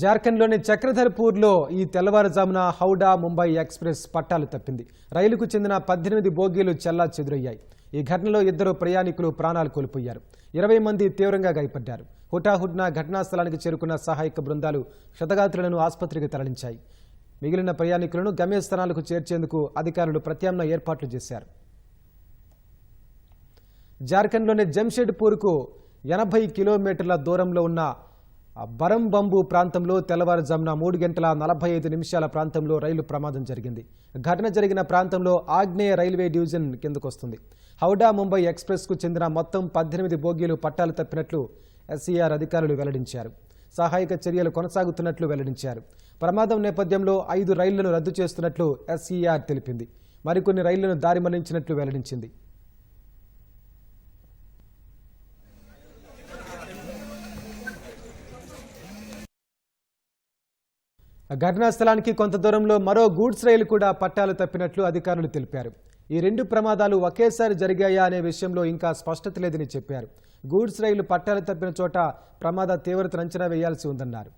జార్ఖండ్లోని చక్రధర్పూర్లో ఈ తెల్లవారుజామున హౌడా ముంబై ఎక్స్ప్రెస్ పట్టాలు తప్పింది. రైలుకు చెందిన పద్దెనిమిది బోగీలు చెల్లా చెదురయ్యాయి. ఈ ఘటనలో ఇద్దరు ప్రయాణికులు ప్రాణాలు కోల్పోయారు. ఇరవై మంది తీవ్రంగా గాయపడ్డారు. హుటాహుడ్న ఘటనా స్థలానికి చేరుకున్న సహాయక బృందాలు క్షతగాత్రులను ఆసుపత్రికి తరలించాయి. మిగిలిన ప్రయాణికులను గమ్యస్థానాలకు చేర్చేందుకు అధికారులు ప్రత్యామ్నాయ ఏర్పాట్లు చేశారు. జార్ఖండ్లోని జంషెడ్పూర్కు ఎనభై కిలోమీటర్ల దూరంలో ఉన్న బరంబంబు ప్రాంతంలో తెల్లవారుజామున మూడు గంటల నలభై ఐదు నిమిషాల ప్రాంతంలో రైలు ప్రమాదం జరిగింది. ఘటన జరిగిన ప్రాంతంలో ఆగ్నేయ రైల్వే డివిజన్ కిందకొస్తుంది. హౌడా ముంబై ఎక్స్ప్రెస్కు చెందిన మొత్తం పద్దెనిమిది బోగీలు పట్టాలు తప్పినట్లు ఎస్సీఆర్ అధికారులు వెల్లడించారు. సహాయక చర్యలు కొనసాగుతున్నట్లు వెల్లడించారు. ప్రమాదం నేపథ్యంలో ఐదు రైళ్ళను రద్దు చేస్తున్నట్లు ఎస్ఈఆర్ తెలిపింది. మరికొన్ని రైళ్ళను దారి మళ్ళించినట్లు వెల్లడించింది. ఘటనా స్థలానికి కొంత దూరంలో మరో గూడ్స్ రైలు కూడా పట్టాలు తప్పినట్లు అధికారులు తెలిపారు. ఈ రెండు ప్రమాదాలు ఒకేసారి జరిగాయా అనే విషయంలో ఇంకా స్పష్టత లేదని చెప్పారు. గూడ్స్ రైలు పట్టాలు తప్పిన చోట ప్రమాద తీవ్రతను అంచనా వేయాల్సి ఉందన్నారు.